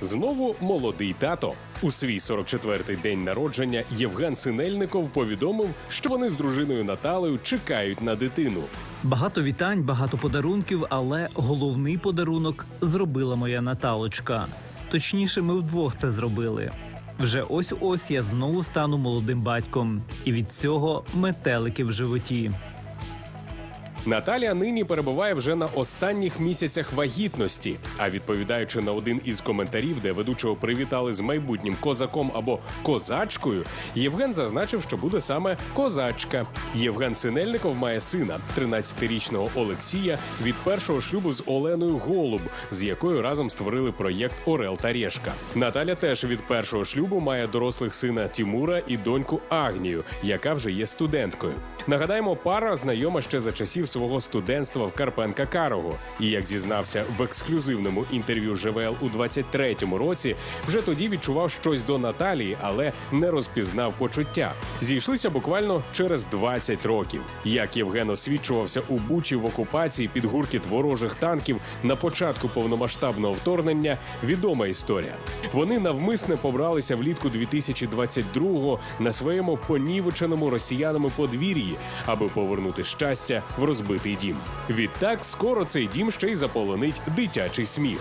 Знову молодий тато. У свій 44-й день народження Євген Синельников повідомив, що вони з дружиною Наталею чекають на дитину. Багато вітань, багато подарунків, але головний подарунок зробила моя Наталочка. Точніше, ми вдвох це зробили. Вже ось ось я знову стану молодим батьком, і від цього метелики в животі. Наталія нині перебуває вже на останніх місяцях вагітності. А відповідаючи на один із коментарів, де ведучого привітали з майбутнім козаком або козачкою, Євген зазначив, що буде саме козачка. Євген Синельников має сина, 13-річного Олексія, від першого шлюбу з Оленою Голуб, з якою разом створили проєкт Орел та Решка. Наталя теж від першого шлюбу має дорослих сина Тімура і доньку Агнію, яка вже є студенткою. Нагадаємо, пара знайома ще за часів свого студентства в Карпенка Карого. І як зізнався в ексклюзивному інтерв'ю ЖВЛ у 23-му році, вже тоді відчував щось до Наталії, але не розпізнав почуття. Зійшлися буквально через 20 років. Як Євген освічувався у Бучі в окупації під гуркіт ворожих танків на початку повномасштабного вторгнення, відома історія. Вони навмисне побралися влітку 2022-го на своєму понівеченому росіянами подвір'ї, аби повернути щастя в розбитий дім. Відтак, скоро цей дім ще й заполонить дитячий сміх.